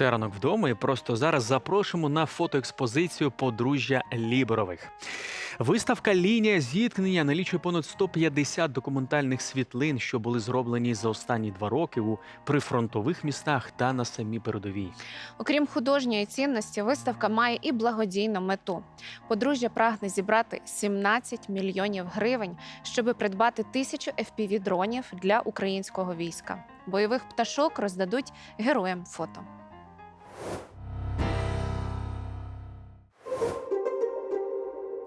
Це вдома. І просто зараз запрошуємо на фотоекспозицію подружжя Ліберових. Виставка Лінія зіткнення налічує понад 150 документальних світлин, що були зроблені за останні два роки у прифронтових містах та на самій передовій. Окрім художньої цінності, виставка має і благодійну мету. Подружжя прагне зібрати 17 мільйонів гривень, щоб придбати тисячу fpv дронів для українського війська. Бойових пташок роздадуть героям фото.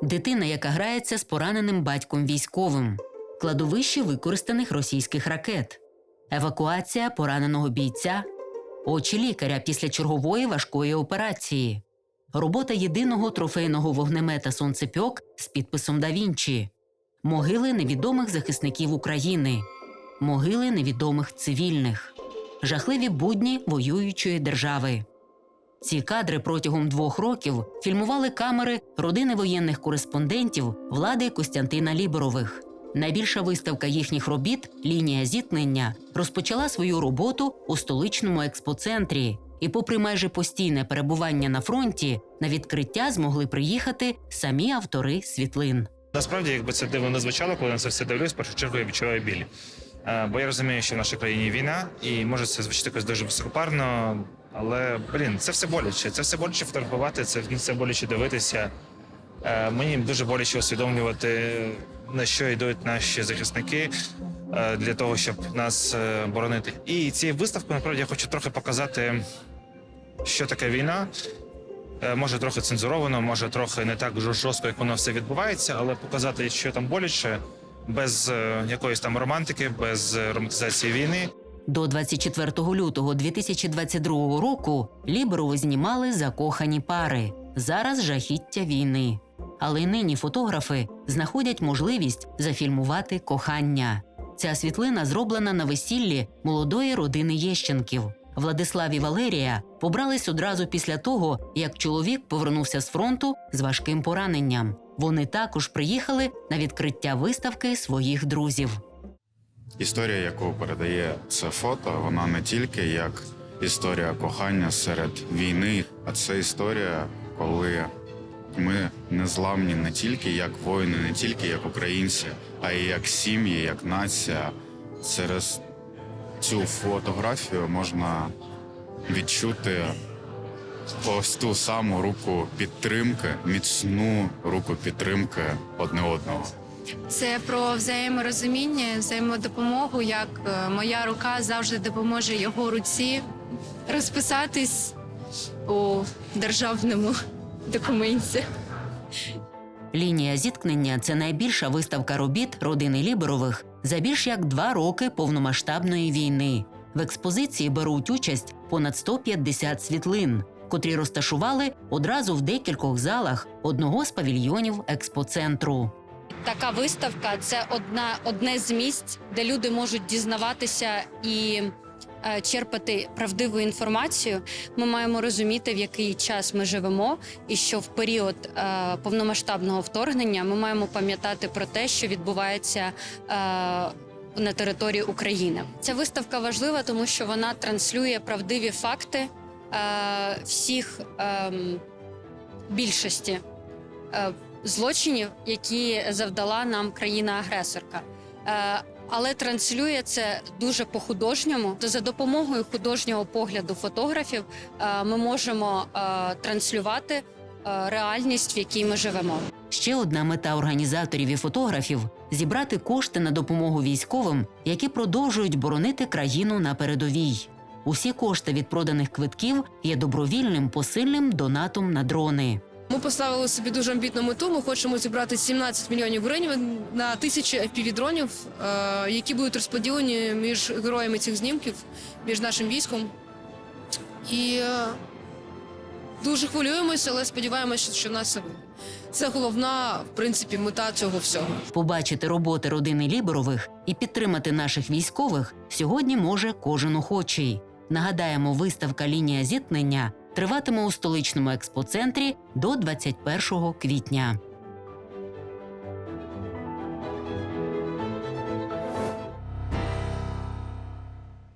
Дитина, яка грається з пораненим батьком військовим, кладовище використаних російських ракет, евакуація пораненого бійця, очі лікаря після чергової важкої операції, робота єдиного трофейного вогнемета Сонцепьок з підписом Да Вінчі, могили невідомих захисників України, могили невідомих цивільних, жахливі будні воюючої держави. Ці кадри протягом двох років фільмували камери родини воєнних кореспондентів влади Костянтина Ліберових. Найбільша виставка їхніх робіт Лінія зіткнення розпочала свою роботу у столичному експоцентрі. І, попри майже постійне перебування на фронті, на відкриття змогли приїхати самі автори світлин. Насправді, якби це дивно не звучало, коли на це все дивлюсь, в першу чергу я відчуваю біль. Е, Бо я розумію, що в нашій країні війна, і може це звучати якось дуже високопарно, але блін, це все боляче. Це все боляче фотографувати, це все боляче дивитися. Е, Мені дуже боляче усвідомлювати, на що йдуть наші захисники е, для того, щоб нас е, боронити. І цією виставкою, насправді, я хочу трохи показати, що таке війна. Е, Може трохи цензуровано, може трохи не так жорстко, як воно все відбувається, але показати, що там боляче, без е, якоїсь там романтики, без е, романтизації війни. До 24 лютого 2022 року Ліберови знімали закохані пари. Зараз жахіття війни. Але нині фотографи знаходять можливість зафільмувати кохання. Ця світлина зроблена на весіллі молодої родини Єщенків. Владислав і Валерія побрались одразу після того, як чоловік повернувся з фронту з важким пораненням. Вони також приїхали на відкриття виставки своїх друзів. Історія, яку передає це фото, вона не тільки як історія кохання серед війни, а це історія, коли ми незламні не тільки як воїни, не тільки як українці, а й як сім'ї, як нація. Через цю фотографію можна відчути ось ту саму руку підтримки, міцну руку підтримки одне одного. Це про взаєморозуміння, взаємодопомогу, як е, моя рука завжди допоможе його руці розписатись у державному документі. Лінія зіткнення це найбільша виставка робіт родини Ліберових за більш як два роки повномасштабної війни. В експозиції беруть участь понад 150 світлин, котрі розташували одразу в декількох залах одного з павільйонів експоцентру. Така виставка це одна одне з місць, де люди можуть дізнаватися і е, черпати правдиву інформацію. Ми маємо розуміти, в який час ми живемо, і що в період е, повномасштабного вторгнення ми маємо пам'ятати про те, що відбувається. Е, на території України ця виставка важлива, тому що вона транслює правдиві факти е, всіх ем, більшості е, злочинів, які завдала нам країна-агресорка. Е, але транслює це дуже по-художньому. То за допомогою художнього погляду фотографів е, ми можемо е, транслювати реальність, в якій ми живемо. Ще одна мета організаторів і фотографів зібрати кошти на допомогу військовим, які продовжують боронити країну на передовій. Усі кошти від проданих квитків є добровільним посильним донатом на дрони. Ми поставили собі дуже амбітну мету. Ми хочемо зібрати 17 мільйонів гривень на тисячі FPV-дронів, е, які будуть розподілені між героями цих знімків, між нашим військом. І е, дуже хвилюємося, але сподіваємося, що в нас все вийде. Це головна, в принципі, мета цього всього. Побачити роботи родини Ліберових і підтримати наших військових сьогодні може кожен охочий. Нагадаємо, виставка Лінія зіткнення триватиме у столичному експоцентрі до 21 квітня.